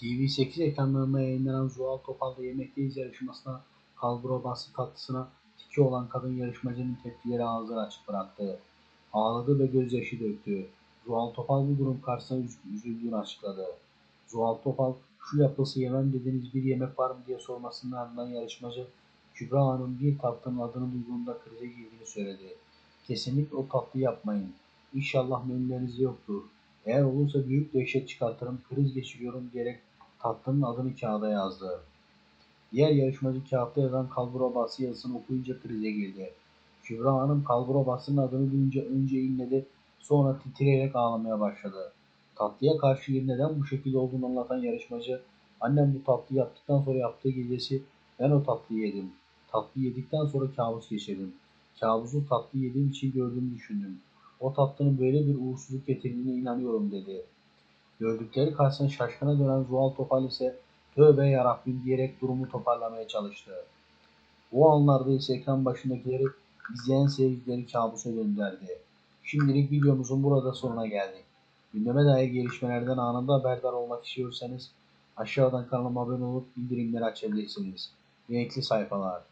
TV8 ekranlarında yayınlanan Zuhal Topal'da Yemekteyiz yarışmasına kalbura bastı tatlısına tiki olan kadın yarışmacının tepkileri ağzını açık bıraktı. Ağladı ve gözyaşı döktü. Zuhal Topal bu durum karşısında üz- üzüldüğünü açıkladı. Zuhal Topal şu yapılsı yemem dediğiniz bir yemek var mı diye sormasının ardından yarışmacı Kübra Hanım bir tatlının adını duyduğunda krize girdiğini söyledi. Kesinlikle o tatlıyı yapmayın. İnşallah menülerinizde yoktur. Eğer olursa büyük dehşet çıkartırım, kriz geçiriyorum diyerek tatlının adını kağıda yazdı. Diğer yarışmacı kağıtta yazan kalbura bası yazısını okuyunca krize girdi. Kübra Hanım kalbura basının adını duyunca önce inledi, sonra titreyerek ağlamaya başladı. Tatlıya karşı neden bu şekilde olduğunu anlatan yarışmacı, annem bu tatlıyı yaptıktan sonra yaptığı gecesi ben o tatlıyı yedim. Tatlı yedikten sonra kabus geçirdim. Kabusu tatlı yediğim için gördüğümü düşündüm. O tatlının böyle bir uğursuzluk getirdiğine inanıyorum dedi. Gördükleri karşısında şaşkına dönen Zuhal Topal ise tövbe yarabbim diyerek durumu toparlamaya çalıştı. O anlarda ise ekran başındakileri izleyen seyircileri kabusa gönderdi. Şimdilik videomuzun burada sonuna geldik. Gündeme dair gelişmelerden anında haberdar olmak istiyorsanız aşağıdan kanalıma abone olup bildirimleri açabilirsiniz. Renkli sayfalar.